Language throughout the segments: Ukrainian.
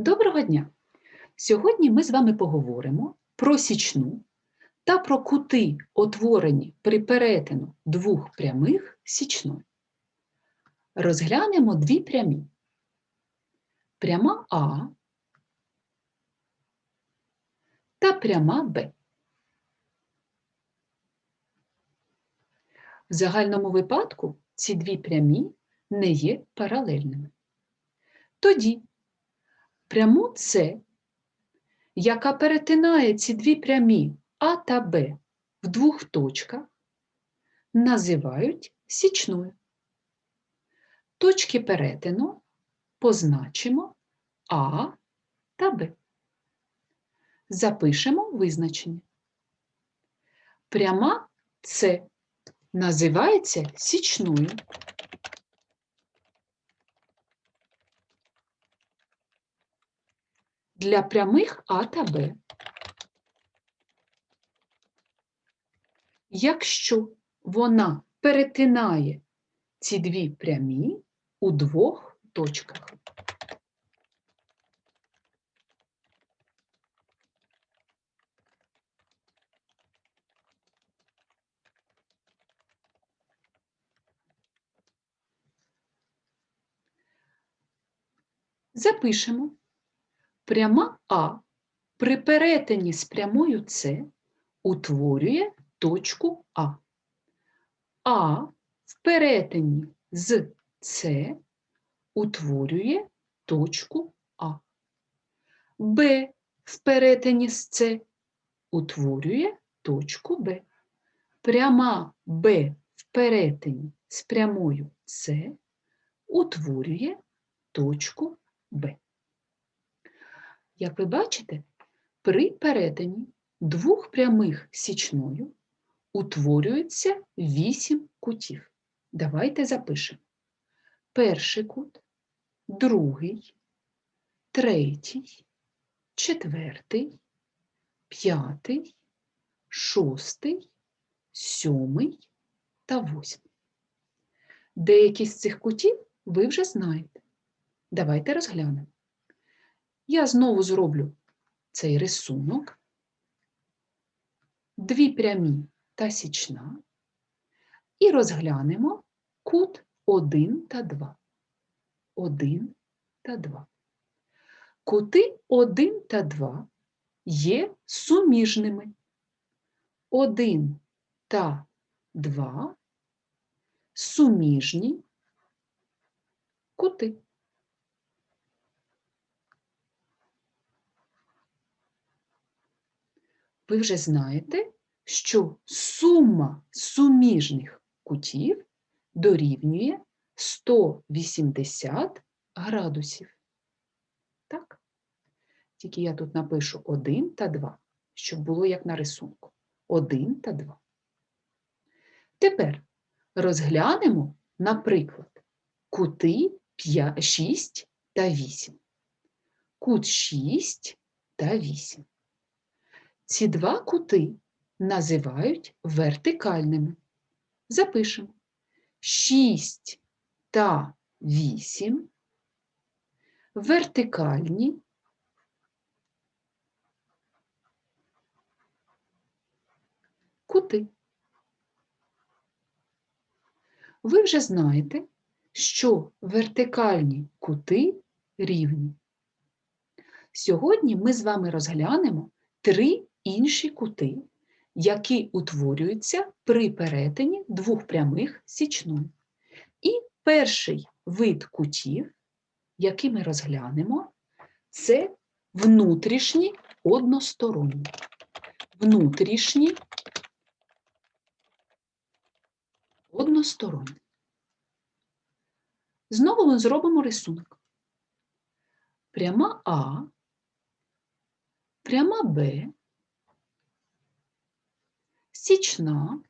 Доброго дня! Сьогодні ми з вами поговоримо про січну та про кути, утворені при перетину двох прямих січною. Розглянемо дві прямі. Пряма А та пряма Б. В загальному випадку ці дві прямі не є паралельними. Тоді пряму С, яка перетинає ці дві прямі А та Б в двох точках, називають січною. Точки перетину позначимо А та Б. Запишемо визначення. Пряма С називається січною. Для прямих А та Б. Якщо вона перетинає ці дві прямі у двох точках. Запишемо. Пряма А при перетині з прямою С утворює точку А. А в перетині з С утворює точку А. Б в перетині з С утворює точку Б. Пряма Б в перетині з прямою С утворює точку Б. Як ви бачите, при перетині двох прямих січною утворюється вісім кутів. Давайте запишемо. Перший кут, другий, третій, четвертий, п'ятий, шостий, сьомий та восьмий. Деякі з цих кутів ви вже знаєте. Давайте розглянемо. Я знову зроблю цей рисунок, дві прямі та січна, і розглянемо кут 1 та 2. 1 та 2. Кути 1 та 2 є суміжними. 1 та 2 суміжні кути. Ви вже знаєте, що сума суміжних кутів дорівнює 180 градусів. Так? Тільки я тут напишу 1 та 2, щоб було як на рисунку. 1 та 2. Тепер розглянемо, наприклад, кути 6 та 8. Кут 6 та 8. Ці два кути називають вертикальними. Запишемо 6 та 8 вертикальні кути. Ви вже знаєте, що вертикальні кути рівні. Сьогодні ми з вами розглянемо три інші кути, які утворюються при перетині двох прямих січною. І перший вид кутів, який ми розглянемо, це внутрішні односторонні. Внутрішні односторонні. Знову ми зробимо рисунок. Пряма А, пряма Б січна.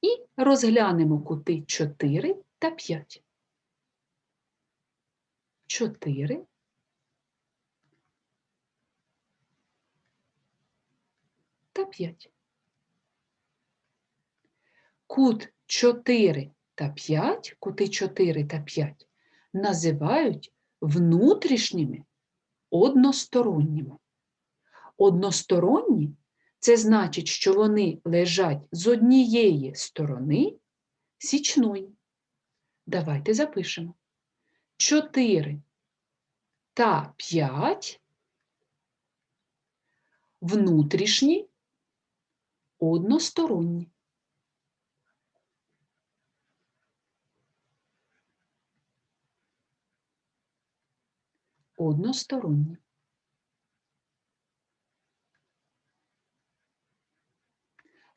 І розглянемо кути 4 та 5. 4 та 5. Кут 4 та 5, кути 4 та 5 називають внутрішніми односторонніми. Односторонні це значить, що вони лежать з однієї сторони січної. Давайте запишемо. 4 та 5 внутрішні односторонні. Односторонні.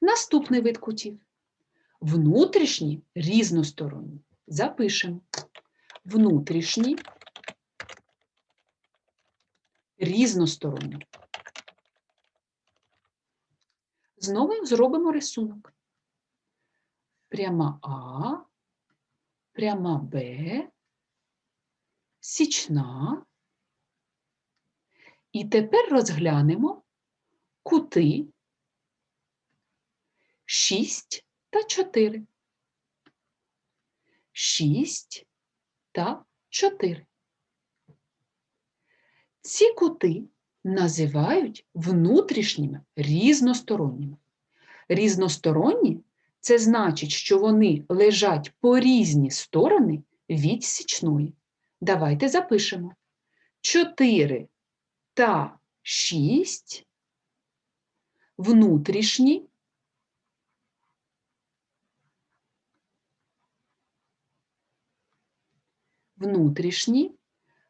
Наступний вид кутів. Внутрішні різносторонні. Запишемо. Внутрішні різносторонні. Знову зробимо рисунок. Пряма А, пряма Б, січна. І тепер розглянемо кути 6 та 4. 6 та 4. Ці кути називають внутрішніми різносторонніми. Різносторонні це значить, що вони лежать по різні сторони від січної. Давайте запишемо. 4 та 6 внутрішні внутрішні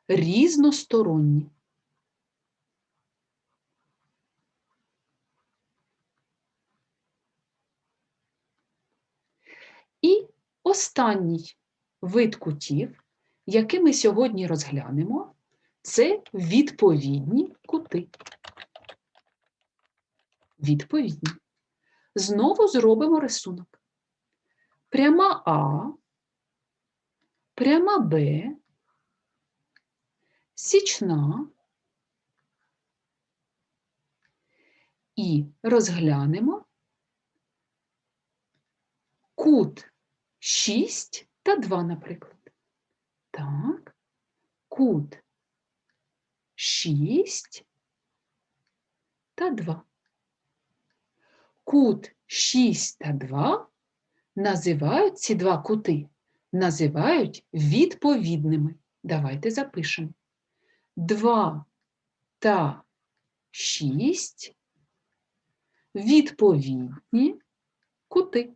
різносторонні. І останній вид кутів, який ми сьогодні розглянемо, це відповідні кути. Відповідні. Знову зробимо рисунок. Пряма А, пряма Б, січна і розглянемо кут 6 та 2, наприклад. Так, кут 6 та 2. Кут 6 та 2 називають ці два кути, називають відповідними. Давайте запишемо. 2 та 6 відповідні кути.